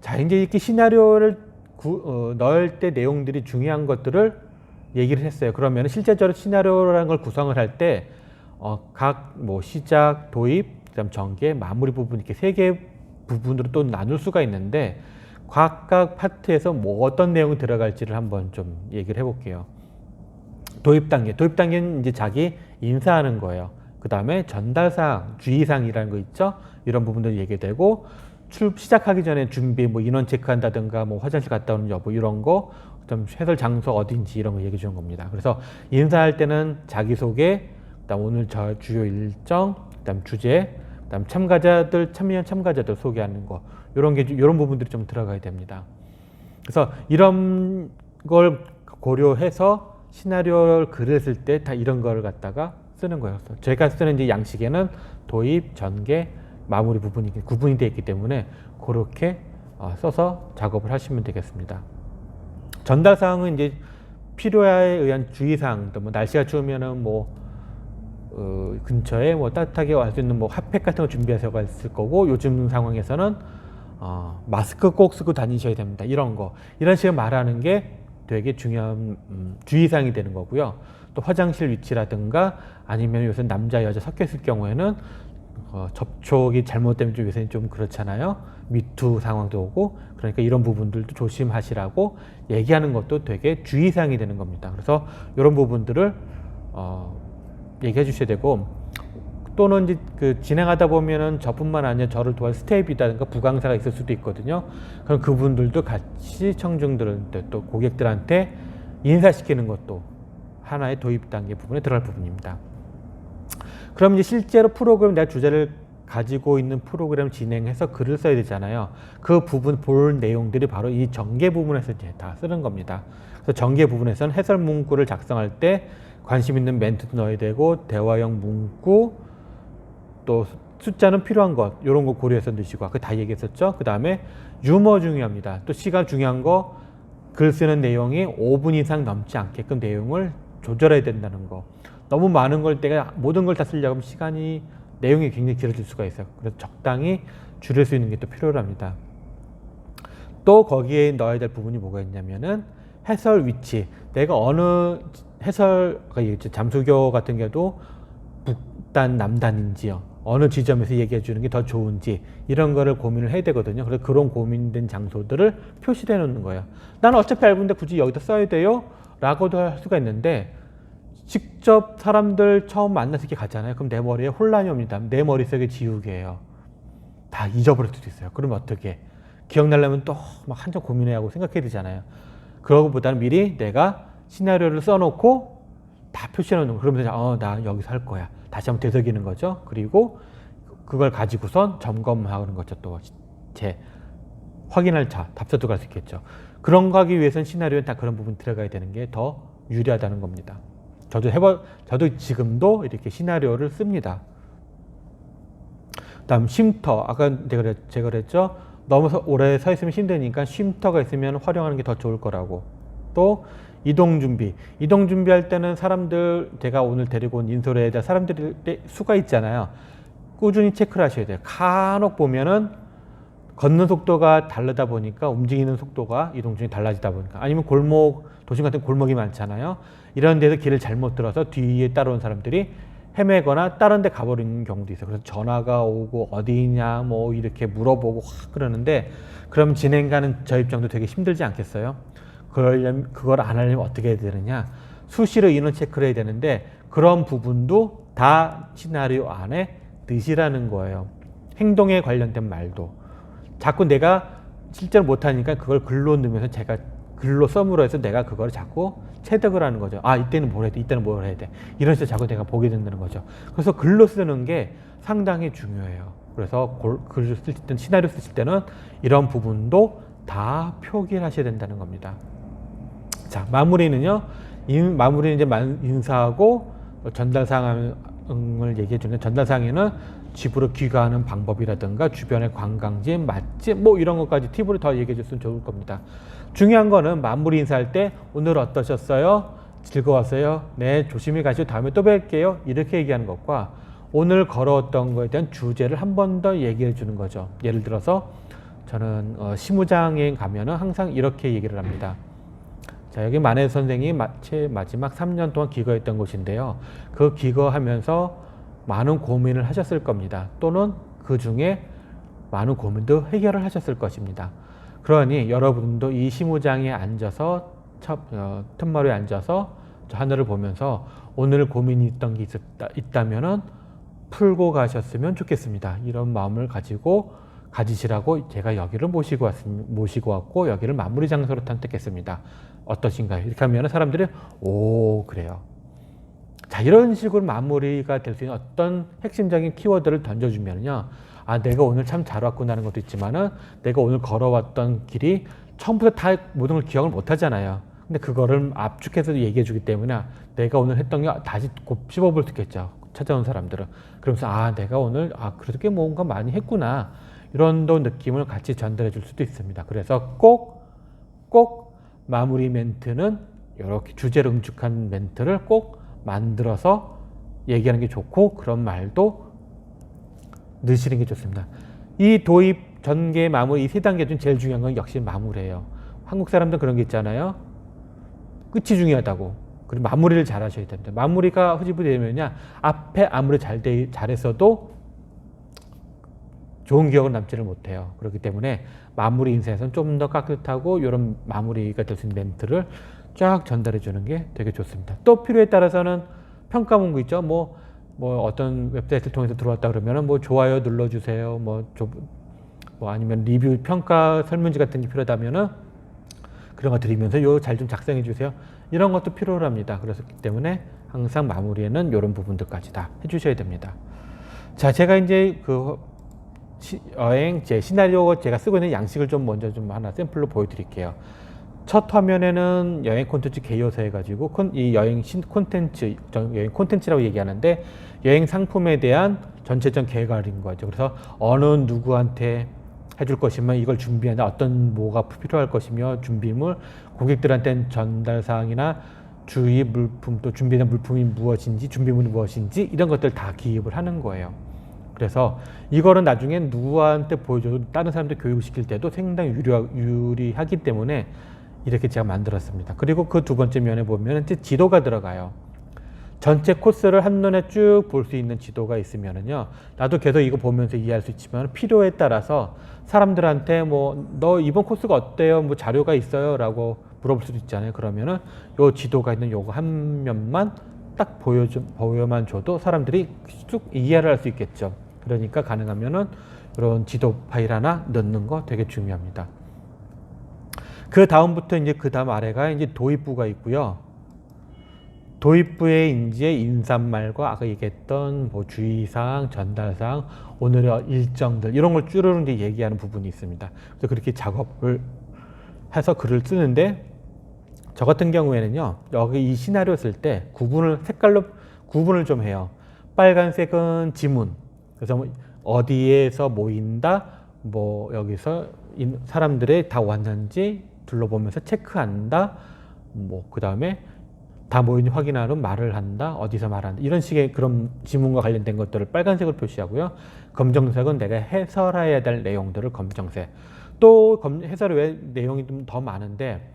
자, 이제 이렇게 시나리오를 구- 어, 넣을 때 내용들이 중요한 것들을 얘기를 했어요. 그러면 실제적으로 시나리오라는 걸 구성을 할때 어, 각 뭐 시작, 도입, 그다음 전개, 마무리 부분 이렇게 세 개 부분으로 또 나눌 수가 있는데 각각 파트에서 뭐 어떤 내용이 들어갈지를 한번 좀 얘기를 해볼게요. 도입 단계. 도입 단계는 이제 자기 인사하는 거예요. 그 다음에 전달사항, 주의사항이라는 거 있죠? 이런 부분들 얘기되고, 출, 시작하기 전에 준비, 뭐 인원 체크한다든가, 뭐 화장실 갔다 오는 여부, 이런 거, 좀 해설 장소 어딘지 이런 거 얘기해 주는 겁니다. 그래서 인사할 때는 자기소개, 그 다음 오늘 저 주요 일정, 그 다음 주제, 그 다음 참가자들, 참여한 참가자들 소개하는 거, 이런 게, 이런 부분들이 좀 들어가야 됩니다. 그래서 이런 걸 고려해서 시나리오를 쓸때다 이런 걸 갖다가 쓰는. 그래서 제가 쓰는 이제 양식에는 도입, 전개, 마무리 부분이 구분이 되어 있기 때문에 그렇게 어, 써서 작업을 하시면 되겠습니다. 전달 사항은 이제 필요에 의한 주의 사항도 뭐 날씨가 추우면은 뭐 어, 근처에 뭐 따뜻하게 갈수 있는 뭐 핫팩 같은 거 준비하셔가 있을 거고 요즘 상황에서는 어, 마스크 꼭 쓰고 다니셔야 됩니다. 이런 거 이런 식으로 말하는 게 되게 중요한 음, 주의사항이 되는 거고요. 또 화장실 위치라든가 아니면 요새 남자 여자 섞여 있을 경우에는 어, 접촉이 잘못되면 좀 요새는 좀 그렇잖아요. 미투 상황도 오고 그러니까 이런 부분들도 조심하시라고 얘기하는 것도 되게 주의사항이 되는 겁니다. 그래서 이런 부분들을 어, 얘기해 주셔야 되고 또는 이제 그 진행하다 보면은 저뿐만 아니라 저를 도와줄 스텝이라든가 부강사가 있을 수도 있거든요. 그럼 그분들도 같이 청중들한테 또 고객들한테 인사시키는 것도 하나의 도입 단계 부분에 들어갈 부분입니다. 그럼 이제 실제로 프로그램 내가 주제를 가지고 있는 프로그램 진행해서 글을 써야 되잖아요. 그 부분 볼 내용들이 바로 이 전개 부분에서 이제 다 쓰는 겁니다. 그래서 전개 부분에서는 해설 문구를 작성할 때 관심 있는 멘트도 넣어야 되고 대화형 문구 또 숫자는 필요한 것 이런 거 고려해서 넣으시고 아까 다 얘기했었죠. 그 다음에 유머 중요합니다. 또 시간 중요한 거 글 쓰는 내용이 5분 이상 넘지 않게끔 내용을 조절해야 된다는 거. 너무 많은 걸 내가 모든 걸 다 쓰려고 하면 시간이 내용이 굉장히 길어질 수가 있어요. 그래서 적당히 줄일 수 있는 게 또 필요합니다. 또 거기에 넣어야 될 부분이 뭐가 있냐면은 해설 위치. 내가 어느 해설 그러니까 잠수교 같은 경우도 북단 남단인지요. 어느 지점에서 얘기해 주는 게 더 좋은지 이런 거를 고민을 해야 되거든요. 그래서 그런 고민된 장소들을 표시해 놓는 거예요. 나는 어차피 얇은데 굳이 여기다 써야 돼요? 라고도 할 수가 있는데 직접 사람들 처음 만나서 이렇게 가잖아요. 그럼 내 머리에 혼란이 옵니다. 내 머릿속에 지우개예요. 다 잊어버릴 수도 있어요. 그러면 어떻게? 기억나려면 또 막 한참 고민해야 하고 생각해야 되잖아요. 그러고보다는 미리 내가 시나리오를 써놓고 다 표시해 놓는 거. 그러면서 어, 나 여기서 할 거야. 다시 한번 되새기는 거죠. 그리고 그걸 가지고선 점검하는 거죠. 또 제 확인할 자, 답서도 갈 수 있겠죠. 그런 거 하기 위해서는 시나리오에 다 그런 부분 들어가야 되는 게 더 유리하다는 겁니다. 저도 해봐, 저도 지금도 이렇게 시나리오를 씁니다. 다음 쉼터. 아까 제가 그랬죠. 너무 서, 오래 서 있으면 힘드니까 쉼터가 있으면 활용하는 게 더 좋을 거라고. 또 이동 준비. 이동 준비할 때는 사람들 제가 오늘 데리고 온 인솔에 대한 사람들이 수가 있잖아요. 꾸준히 체크를 하셔야 돼요. 간혹 보면은 걷는 속도가 다르다 보니까 움직이는 속도가 이동 중에 달라지다 보니까 아니면 골목 도심 같은 골목이 많잖아요. 이런 데서 길을 잘못 들어서 뒤에 따라온 사람들이 헤매거나 다른 데 가버리는 경우도 있어요. 그래서 전화가 오고 어디냐 뭐 이렇게 물어보고 확 그러는데 그럼 진행가는 저 입장도 되게 힘들지 않겠어요? 그러려면 그걸 안 하려면 어떻게 해야 되느냐? 수시로 인원 체크를 해야 되는데 그런 부분도 다 시나리오 안에 넣으시라는 거예요. 행동에 관련된 말도. 자꾸 내가 실제로 못하니까 그걸 글로 넣으면서 제가 글로 썸으로 해서 내가 그걸 자꾸 체득을 하는 거죠. 아, 이때는 뭘 해야 돼, 이때는 뭘 해야 돼. 이런 식으로 자꾸 내가 보게 된다는 거죠. 그래서 글로 쓰는 게 상당히 중요해요. 그래서 글을 쓸 때, 시나리오 쓰실 때는 이런 부분도 다 표기를 하셔야 된다는 겁니다. 자, 마무리는요. 인, 마무리는 이제 인사하고 전달 사항 전달사항을 얘기해 주는 전달사항에는 집으로 귀가하는 방법이라든가 주변의 관광지, 맛집 뭐 이런 것까지 팁으로 더 얘기해 줬으면 좋을 겁니다. 중요한 거는 마무리 인사할 때 오늘 어떠셨어요? 즐거웠어요? 네, 조심히 가시고 다음에 또 뵐게요. 이렇게 얘기하는 것과 오늘 걸어왔던 거에 대한 주제를 한 번 더 얘기해 주는 거죠. 예를 들어서 저는 어, 시무장에 가면은 항상 이렇게 얘기를 합니다. 자, 여기 만해 선생이 마치 마지막 3년 동안 기거했던 곳인데요. 그 기거하면서 많은 고민을 하셨을 겁니다. 또는 그 중에 많은 고민도 해결을 하셨을 것입니다. 그러니 여러분도 이 시무장에 앉아서 첫, 어, 틈마루에 앉아서 저 하늘을 보면서 오늘 고민이 있던 게 있었다, 있다면은 풀고 가셨으면 좋겠습니다. 이런 마음을 가지고 가지시라고 제가 여기를 모시고 왔 모시고 왔고 여기를 마무리 장소로 선택했습니다. 어떠신가요? 이렇게 하면 사람들이 오 그래요. 자 이런 식으로 마무리가 될 수 있는 어떤 핵심적인 키워드를 던져주면요. 아 내가 오늘 참 잘 왔구나는 것도 있지만은 내가 오늘 걸어왔던 길이 처음부터 다 모든 걸 기억을 못 하잖아요. 근데 그거를 압축해서 얘기해 주기 때문에 내가 오늘 했던 게 다시 곱씹어 볼 수 있겠죠. 찾아온 사람들은. 그러면서 아 내가 오늘 아 그래도 꽤 뭔가 많이 했구나. 이런 또 느낌을 같이 전달해 줄 수도 있습니다. 그래서 꼭 꼭 마무리 멘트는 이렇게 주제를 응축한 멘트를 꼭 만들어서 얘기하는 게 좋고 그런 말도 넣으시는 게 좋습니다. 이 도입 전개 마무리 이 세 단계 중 제일 중요한 건 역시 마무리예요. 한국 사람들 그런 게 있잖아요. 끝이 중요하다고. 그리고 마무리를 잘 하셔야 됩니다. 마무리가 흐지부지되면요. 앞에 아무리 잘 돼, 잘했어도 좋은 기억을 남지를 못해요. 그렇기 때문에 마무리 인쇄에서는 좀 더 깍듯하고 이런 마무리가 될 수 있는 멘트를 쫙 전달해 주는 게 되게 좋습니다. 또 필요에 따라서는 평가 문구 있죠. 뭐, 뭐 어떤 웹사이트를 통해서 들어왔다 그러면은 뭐 좋아요 눌러주세요. 뭐, 조, 뭐 아니면 리뷰 평가 설문지 같은 게 필요하다면은 그런 거 드리면서 요 잘 좀 작성해 주세요. 이런 것도 필요로 합니다. 그렇기 때문에 항상 마무리에는 이런 부분들까지 다 해주셔야 됩니다. 자, 제가 이제 그 시, 여행 제 시나리오 제가 쓰고 있는 양식을 좀 먼저 좀 하나 샘플로 보여드릴게요. 첫 화면에는 여행 콘텐츠 개요서 해가지고 콘, 이 여행 신 콘텐츠 여행 콘텐츠라고 얘기하는데 여행 상품에 대한 전체적 계획인 거죠. 그래서 어느 누구한테 해줄 것이면 이걸 준비한다 어떤 뭐가 필요할 것이며 준비물 고객들한테는 전달 사항이나 주의 물품 또 준비된 물품이 무엇인지 준비물이 무엇인지 이런 것들 다 기입을 하는 거예요. 그래서 이거는 나중에 누구한테 보여줘도 다른 사람들 교육시킬 때도 상당히 유리, 유리하 기 때문에 이렇게 제가 만들었습니다. 그리고 그 두 번째 면에 보면 이제 지도가 들어가요. 전체 코스를 한눈에 쭉 볼 수 있는 지도가 있으면은요. 나도 계속 이거 보면서 이해할 수 있지만 필요에 따라서 사람들한테 뭐 너 이번 코스가 어때요? 뭐 자료가 있어요?라고 물어볼 수도 있잖아요. 그러면은 요 지도가 있는 요거 한 면만 딱 보여줘 보여만 줘도 사람들이 쭉 이해를 할 수 있겠죠. 그러니까 가능하면은 이런 지도 파일 하나 넣는 거 되게 중요합니다. 그 다음부터 이제 그 다음 아래가 이제 도입부가 있고요. 도입부에 이제 인사말과 아까 얘기했던 뭐 주의사항, 전달사항, 오늘의 일정들 이런 걸 이제 얘기하는 부분이 있습니다. 그래서 그렇게 작업을 해서 글을 쓰는데 저 같은 경우에는요 여기 이 시나리오 쓸 때 구분을 색깔로 구분을 좀 해요. 빨간색은 지문. 그래서 뭐 어디에서 모인다. 뭐 여기서 사람들이 다 왔는지 둘러보면서 체크한다. 뭐 그 다음에 다 모인 확인하는 말을 한다. 어디서 말한다. 이런 식의 그런 지문과 관련된 것들을 빨간색으로 표시하고요. 검정색은 내가 해설해야 될 내용들을 검정색. 또 해설의 왜 내용이 좀 더 많은데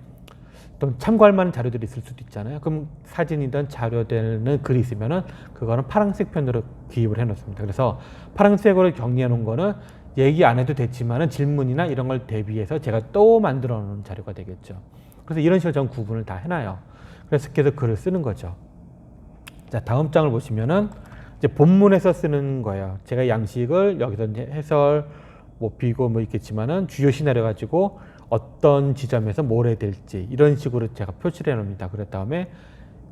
또 참고할 만한 자료들이 있을 수도 있잖아요. 그럼 사진이든 자료되는 글이 있으면은 그거는 파란색 편으로 기입을 해 놓습니다. 그래서 파란색으로 정리해 놓은 거는 얘기 안 해도 됐지만은 질문이나 이런 걸 대비해서 제가 또 만들어 놓은 자료가 되겠죠. 그래서 이런 식으로 전 구분을 다 해놔요. 그래서 계속 글을 쓰는 거죠. 자, 다음 장을 보시면은 이제 본문에서 쓰는 거예요. 제가 양식을 여기서 해설, 뭐 비고 뭐 있겠지만은 주요 시나리오 가지고 어떤 지점에서 뭘 해야 될지 이런 식으로 제가 표시를 해 놓습니다. 그랬 다음에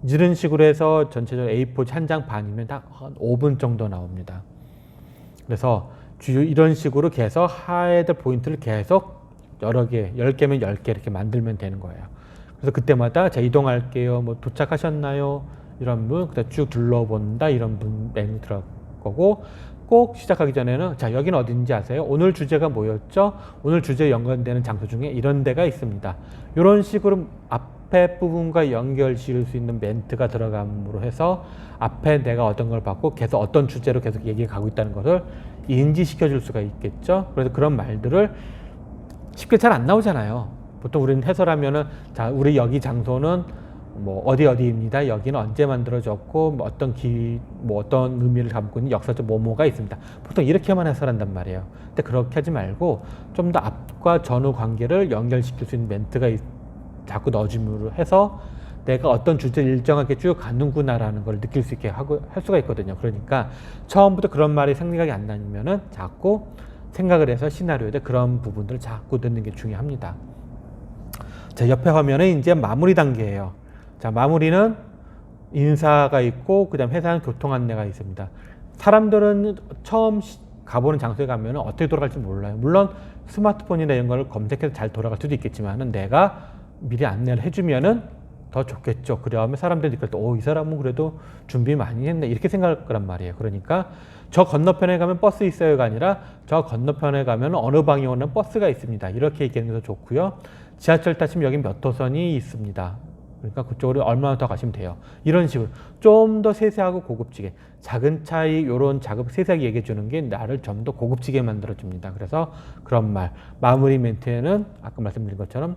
이런 식으로 해서 전체적으로 A4 한 장 반이면 딱 한 5분 정도 나옵니다. 그래서 주요 이런 식으로 계속 하에드 포인트를 계속 여러 개, 10개면 10개 이렇게 만들면 되는 거예요. 그래서 그때마다 자 이동할게요. 뭐 도착하셨나요? 이런 분, 그다음 쭉 둘러본다 이런 분 들어갈 거고 꼭 시작하기 전에는 자 여기는 어딘지 아세요? 오늘 주제가 뭐였죠? 오늘 주제에 연관되는 장소 중에 이런 데가 있습니다. 이런 식으로 앞에 부분과 연결 지을 수 있는 멘트가 들어감으로 해서 앞에 내가 어떤 걸 받고 계속 어떤 주제로 계속 얘기가 가고 있다는 것을 인지시켜 줄 수가 있겠죠. 그래서 그런 말들을 쉽게 잘 안 나오잖아요. 보통 우리는 해설하면은 자 우리 여기 장소는 뭐 어디 어디입니다. 여기는 언제 만들어졌고 뭐 어떤 기 뭐 어떤 의미를 담고 있는 역사적 뭐뭐가 있습니다. 보통 이렇게만 해설한단 말이에요. 근데 그렇게 하지 말고 좀 더 앞과 전후 관계를 연결시킬 수 있는 멘트가 있- 자꾸 넣어줌으로 해서 내가 어떤 주제를 일정하게 쭉 가는구나라는 걸 느낄 수 있게 하고 할 수가 있거든요. 그러니까 처음부터 그런 말이 생각이 안 나면은 자꾸 생각을 해서 시나리오에 그런 부분들을 자꾸 넣는 게 중요합니다. 자, 옆에 화면은 이제 마무리 단계예요. 자, 마무리는 인사가 있고 그다음 회사는 교통 안내가 있습니다. 사람들은 처음 시- 가보는 장소에 가면은 어떻게 돌아갈지 몰라요. 물론 스마트폰이나 이런 걸 검색해서 잘 돌아갈 수도 있겠지만은 내가 미리 안내를 해주면은 더 좋겠죠. 그다음에 사람들이 느낄 때, 오, 이 사람은 그래도 준비 많이 했네. 이렇게 생각할 거란 말이에요. 그러니까 저 건너편에 가면 버스 있어요가 아니라 저 건너편에 가면 어느 방향으로는 버스가 있습니다. 이렇게 얘기하는 게더 좋고요. 지하철 타시면 여기 몇 호선이 있습니다. 그러니까 그쪽으로 얼마나 더 가시면 돼요. 이런 식으로 좀 더 세세하고 고급지게 작은 차이 요런 작업 세세하게 얘기해 주는 게 나를 좀 더 고급지게 만들어 줍니다. 그래서 그런 말 마무리 멘트에는 아까 말씀드린 것처럼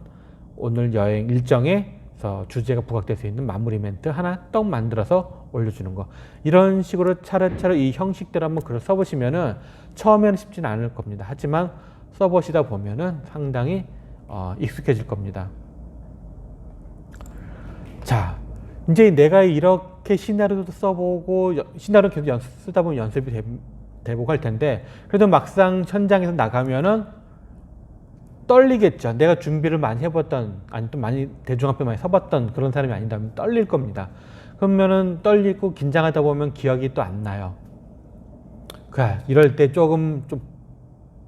오늘 여행 일정에서 주제가 부각될 수 있는 마무리 멘트 하나 떡 만들어서 올려주는 거 이런 식으로 차례차례 이 형식대로 한번 글을 써보시면은 처음에는 쉽지는 않을 겁니다. 하지만 써보시다 보면은 상당히 어, 익숙해질 겁니다. 자, 이제 내가 이렇게 시나리오도 써보고 여- 시나리오 계속 연습 쓰다 보면 연습이 되, 되고 할 텐데 그래도 막상 현장에서 나가면은 떨리겠죠. 내가 준비를 많이 해봤던 아니 또 많이 대중 앞에 많이 서봤던 그런 사람이 아니다면 떨릴 겁니다. 그러면은 떨리고 긴장하다 보면 기억이 또 안 나요. 그 이럴 때 조금 좀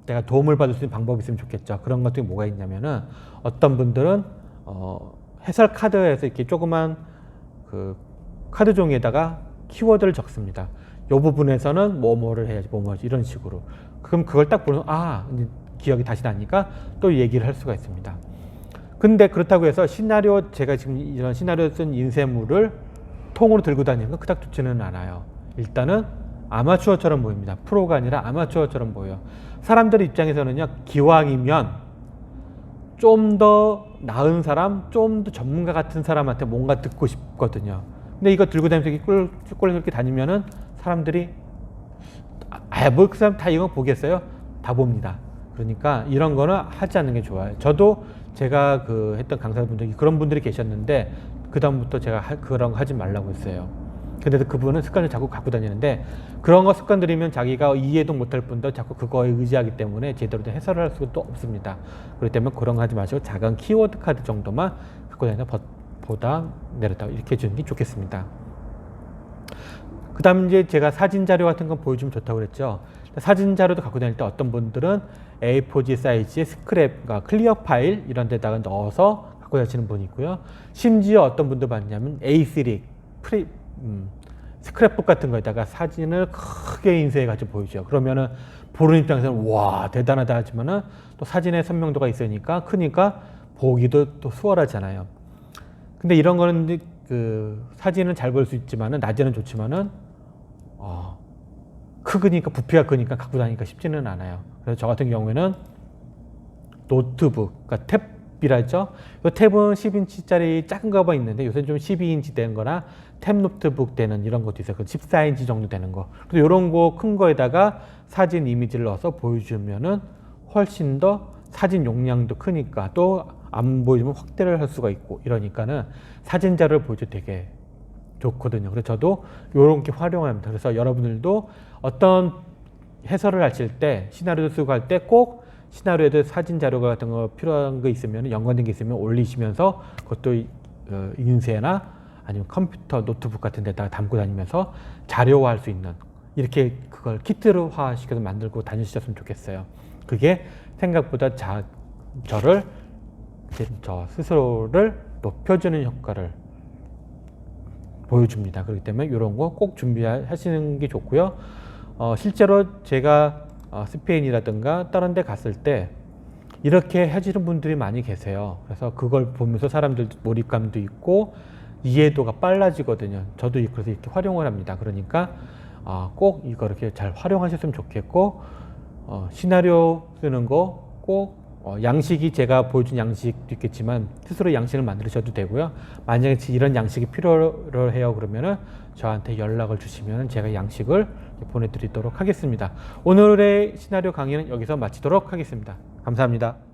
내가 도움을 받을 수 있는 방법이 있으면 좋겠죠. 그런 것들이 뭐가 있냐면은 어떤 분들은 어, 해설 카드에서 이렇게 조그만 그 카드 종이에다가 키워드를 적습니다. 요 부분에서는 뭐뭐를 해야지 뭐뭐지 이런 식으로. 그럼 그걸 딱 보면 아 기억이 다시 나니까 또 얘기를 할 수가 있습니다. 근데 그렇다고 해서 시나리오 제가 지금 이런 시나리오 쓴 인쇄물을 통으로 들고 다니는 건 그닥 좋지는 않아요. 일단은 아마추어처럼 보입니다. 프로가 아니라 아마추어처럼 보여요. 사람들 입장에서는요, 기왕이면 좀더 나은 사람, 좀 더 전문가 같은 사람한테 뭔가 듣고 싶거든요. 근데 이거 들고 다니면서 꿀, 꿀 이렇게 다니면은 사람들이 아, 뭐그 사람 다 이거 보겠어요? 다 봅니다. 그러니까 이런 거는 하지 않는 게 좋아요. 저도 제가 그 했던 강사분들이 그런 분들이 계셨는데 그 다음부터 제가 하- 그런 거 하지 말라고 했어요. 근데도 그분은 습관을 자꾸 갖고 다니는데 그런 거 습관 들이면 자기가 이해도 못할 뿐더 자꾸 그거에 의지하기 때문에 제대로 된 해설을 할또 없습니다. 그렇기 때문에 그런 거 하지 마시고 작은 키워드 카드 정도만 갖고 다니다 보다 내렸다 이렇게 해주는 게 좋겠습니다. 그 다음 이제 제가 사진 자료 같은 건 보여주면 좋다고 그랬죠. 사진 자료도 갖고 다닐 때 어떤 분들은 A4지 사이즈의 스크랩, 클리어 파일 이런 데다가 넣어서 갖고 다니시는 분이 있고요. 심지어 어떤 분들 봤냐면 A3, 프리, 음, 스크랩북 같은 거에다가 사진을 크게 인쇄해 가지고 보여줘요. 그러면은 보는 입장에서는 와 대단하다 하지만은 또 사진의 선명도가 있으니까 크니까 보기도 또 수월하잖아요. 근데 이런 거는 그 사진은 잘 볼 수 있지만은 낮에는 좋지만은 어, 크니까 부피가 크니까 갖고 다니기가 쉽지는 않아요. 그래서 저 같은 경우에는 노트북, 그러니까 탭이라죠. 이 탭은 10인치짜리 작은 거가 있는데 요새 좀 12인치 되는 거나 탭 노트북 되는 이런 것도 있어요. 그 14인치 정도 되는 거. 그래서 이런 거 큰 거에다가 사진 이미지를 넣어서 보여주면은 훨씬 더 사진 용량도 크니까 또 안 보여주면 확대를 할 수가 있고 이러니까는 사진 자료를 보여줘 되게 좋거든요. 그래서 저도 이렇게 활용합니다. 그래서 여러분들도 어떤 해설을 하실 때 시나리오 쓰고 할 때 꼭 시나리오에도 사진 자료 같은 거 필요한 거 있으면 연관된 게 있으면 올리시면서 그것도 어, 인쇄나 아니면 컴퓨터 노트북 같은 데다가 담고 다니면서 자료화할 수 있는 이렇게 그걸 키트화 시켜서 만들고 다니셨으면 좋겠어요. 그게 생각보다 자, 저를 저 스스로를 높여주는 효과를 보여줍니다. 그렇기 때문에 이런 거 꼭 준비하시는 게 좋고요. 어, 실제로 제가 어, 스페인이라든가 다른 데 갔을 때 이렇게 해주는 분들이 많이 계세요. 그래서 그걸 보면서 사람들도 몰입감도 있고 이해도가 빨라지거든요. 저도 그래서 이렇게 활용을 합니다. 그러니까 어, 꼭 이거 이렇게 잘 활용하셨으면 좋겠고 어, 시나리오 쓰는 거꼭 어, 양식이 제가 보여준 양식도 있겠지만 스스로 양식을 만드셔도 되고요. 만약에 이런 양식이 필요로 해요 그러면은 저한테 연락을 주시면 제가 양식을 보내드리도록 하겠습니다. 오늘의 시나리오 강의는 여기서 마치도록 하겠습니다. 감사합니다.